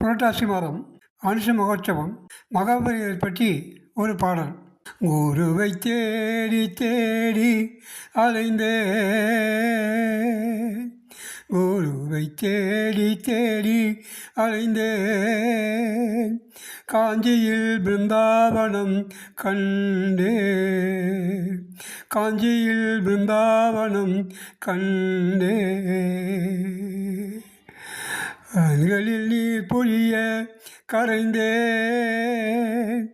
புரட்டாசி மாதம் அனுஷ மகோற்சவம் மகாபலியை பற்றி ஒரு பாடல். குருவை தேடி தேடி அலைந்தே குருவை தேடி தேடி அலைந்தேன். காஞ்சியில் பிருந்தாவனம் கண்டே காஞ்சியில் பிருந்தாவனம் கண்டே கண்களில் நீர் பொழிய கரைந்தேன்.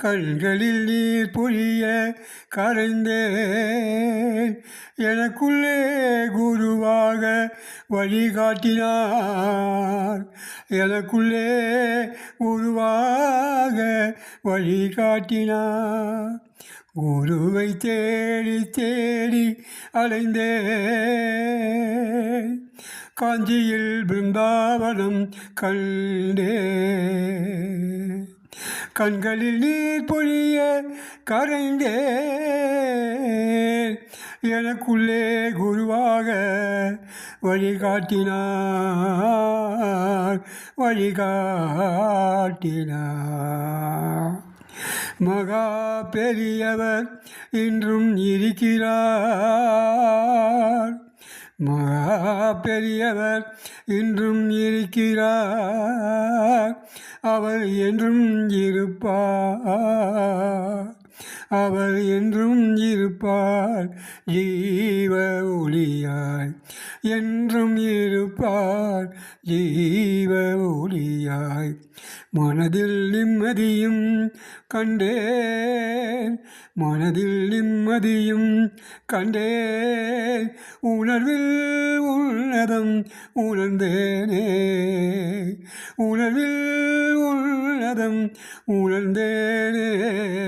கண்களில் நீர் பொழிய கரைந்தேன். எனக்குள்ளே குருவாக வழிகாட்டினார். எனக்குள்ளே குருவாக வழிகாட்டினார். குருவை தேடி தேடி அலைந்தேன். காஞ்சியில் பிருந்தாவனம் கண்டே கண்களில் நீர் பொழிய கரைந்தே எனக்குள்ளே குருவாக வழிகாட்டினார் வழிகாட்டினார். மகா பெரியவர் இன்றும் இருக்கிறார். மகா பெரியவர் இன்றும் இருக்கிறார். அவர் என்றும் இருப்பார். அவர் என்றும் இருப்பார். ஜீவ ஒளியாய் என்றும் இருப்பார். ஜீவ ஒளியாய் மனதில் நிம்மதியும் கண்டேன். மனதில் நிம்மதியும் கண்டேன். உணர்வில் உன்னதம் உணர்ந்தேனே. உணர்வில் உன்னதம் உணர்ந்தேனே.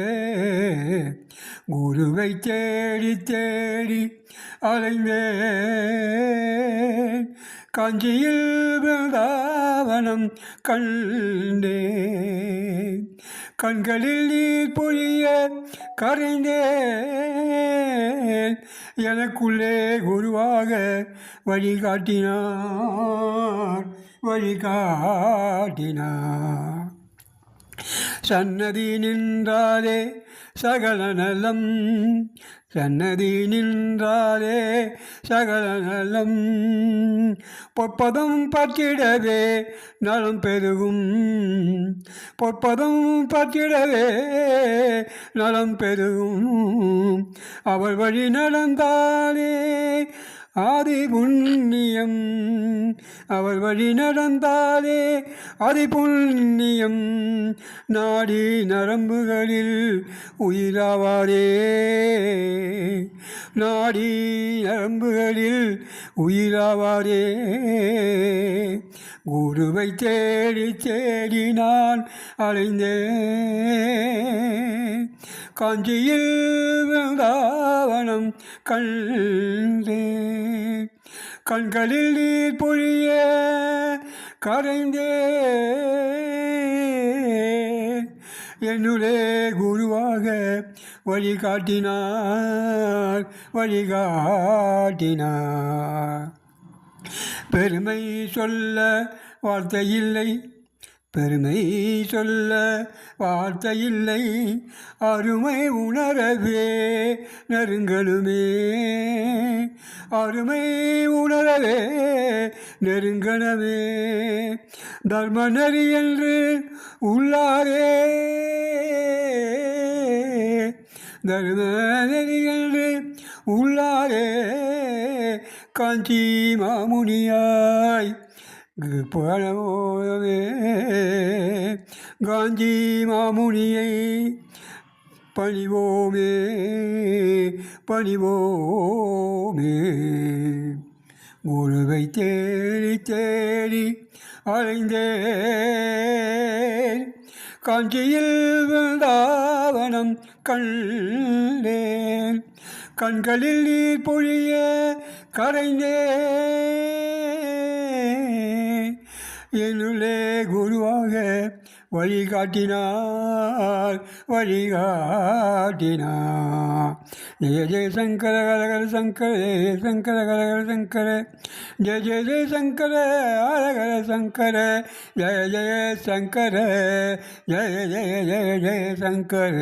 குருவை தேடி தேடி அலைந்தேன். காஞ்சியில் பிருந்தாவனம் கண்டேன். கண்களில் நீர் பொழிய கரைந்தேன். எனக்குள்ளே குருவாக வழிகாட்டினார் வழிகாட்டினார். சன்னதி நின்றாலே சகல நலம். சன்னதி நின்றாலே சகல நலம். பொற்பதம் பற்றிடவே நலம் பெருகும். பொற்பதம் பற்றிடவே நலம் பெருகும். அவள் வழி நடந்தாலே ஆதி புண்ணியம். அவள் வழி நடந்தாலே ஆதி புண்ணியம். நாடி நரம்புகளில் உயிராவாரே நாடி நரம்புகளில் உயிராவாரே குருவை தேடி தேடி நான் அலைந்தேன். காஞ்சியில் விருந்தாவனம் கண்டேன். கண்களில் நீர் பொழிய கரைந்தேன். என்னுடைய குருவாக வழிகாட்டினார் வழிகாட்டினார். பெருமை சொல்ல வார்த்தை இல்லை. பெருமை சொல்ல வார்த்தையில்லை அருமை உணரவே நெருங்கலுமே. அருமை உணரவே நெருங்கனவே. தர்ம நெறி என்று உள்ளாரே. தர்ம நெறி என்று உள்ளாரே. காஞ்சி மாமுனியாய் பழமோதவே காஞ்சி மாமுனியை பணிவோமே பணிவோமே. குருவை தேடி தேடி அலைந்தேன். காஞ்சியில் விருந்தாவனம் கண்டேன். கண்களில் நீர் பொழிய கரைந்தேன். என்னுள்ளே குருவாக வழிகாட்டினார் வழிகாட்டினார் ஜெய ஜெய சங்கர ஹரஹர சங்கர ஜெய சங்கர ஹரஹர சங்கர ஜெய ஜெய ஜெய சங்கர ஹரஹர சங்கர ஜெய ஜெய சங்கர ஜெய ஜெய ஜெய ஜெய சங்கர